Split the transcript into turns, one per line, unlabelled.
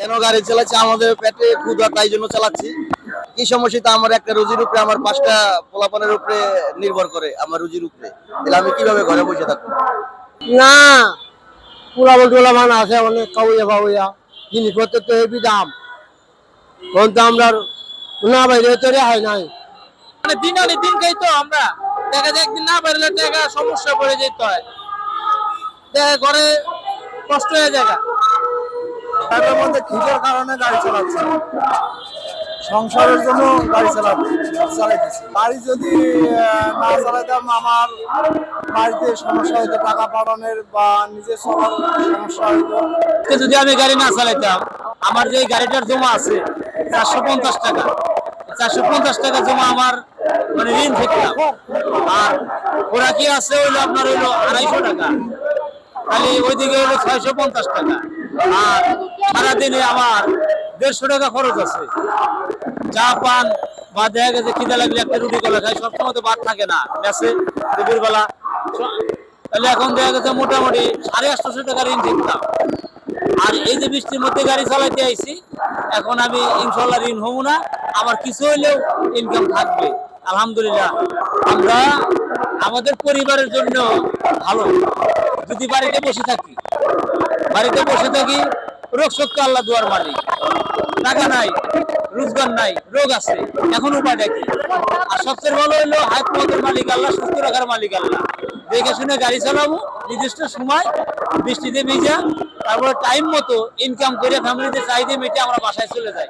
কেন গাড়ি চালাচ্ছি? আমাদের পেটে ক্ষুধা তাই জন্য চালাচ্ছি। কি সমস্যা? আমার একটা রুজির উপরে আমার পাঁচটা পোলাপানের উপরে নির্ভর করে আমার রুজির উপরে। তাহলে আমি কীভাবে ঘরে বসে থাকব?
না পুরা বলটোলা মান আছে অনেক কাউয়া ফাউয়া জিনিসপত্র তো হেবি দাম। কোন তো আমরা না বাইরে তো রেহাই নাই।
মানে দিন আনি দিন খাই তো আমরা। দেখা যায় একদিন না বেরোলে দেখা সমস্যা পড়ে যেতে হয়। দেখা ঘরে কষ্ট হয়ে যায়
তার মধ্যে খিদের কারণে গাড়ি চালাচ্ছে। সংসারের জন্য গাড়ি চালাচ্ছে, চালাইতেছি। গাড়ি যদি না চালাইতাম, আমার বাড়িতে সমস্যা হতো টাকা পাঠানোর বা নিজের চলার সমস্যা
আজকে যদি আমি গাড়ি না চালাইতাম, আমার যে গাড়িটার জমা আছে, চারশো পঞ্চাশ টাকা। চারশো পঞ্চাশ টাকা জমা আমার মানে ঋণ থাকতাম আর ওরা কি আছে হইল আপনার হইল আড়াইশো টাকা। তাহলে ওইদিকে হইল ছয়শো পঞ্চাশ টাকা। আর সারাদিনে আমার দেড়শো টাকা খরচ আছে। চা পান বা দেখা গেছে খিদা লাগলে একটা রুটি কলা খাই, সবসময় তো বাদ থাকে না, মেসে দুপুরবেলা তাহলে এখন দেখা গেছে মোটামুটি সাড়ে আটশোশো টাকা ঋণ থাকতাম আর এই যে বৃষ্টির মধ্যে গাড়ি চালাইতে আইছি, এখন আমি ইনশাল্লাহ ঋণ হব না আমার কিছু হইলেও ইনকাম থাকবে। আলহামদুলিল্লাহ। আমরা আমাদের পরিবারের জন্য ভালো। যদি বাড়িতে বসে থাকি, বাড়িতে বসে থাকি রোগ শক্তি আল্লাহ দুয়ার মালিক। টাকা নাই, রোজগার নাই, রোগ আছে। এখন উপায়টা কি? আর সবচেয়ে ভালো হইল হাত পথের মালিক আল্লাহ, সুস্থ রাখার মালিক আল্লাহ। দেখে শুনে গাড়ি চালাবো, নির্দিষ্ট সময়, বৃষ্টিতে ভিজা, তারপরে টাইম মতো ইনকাম করে ফ্যামিলিতে চাহিদা মেটে আমরা বাসায় চলে যাই।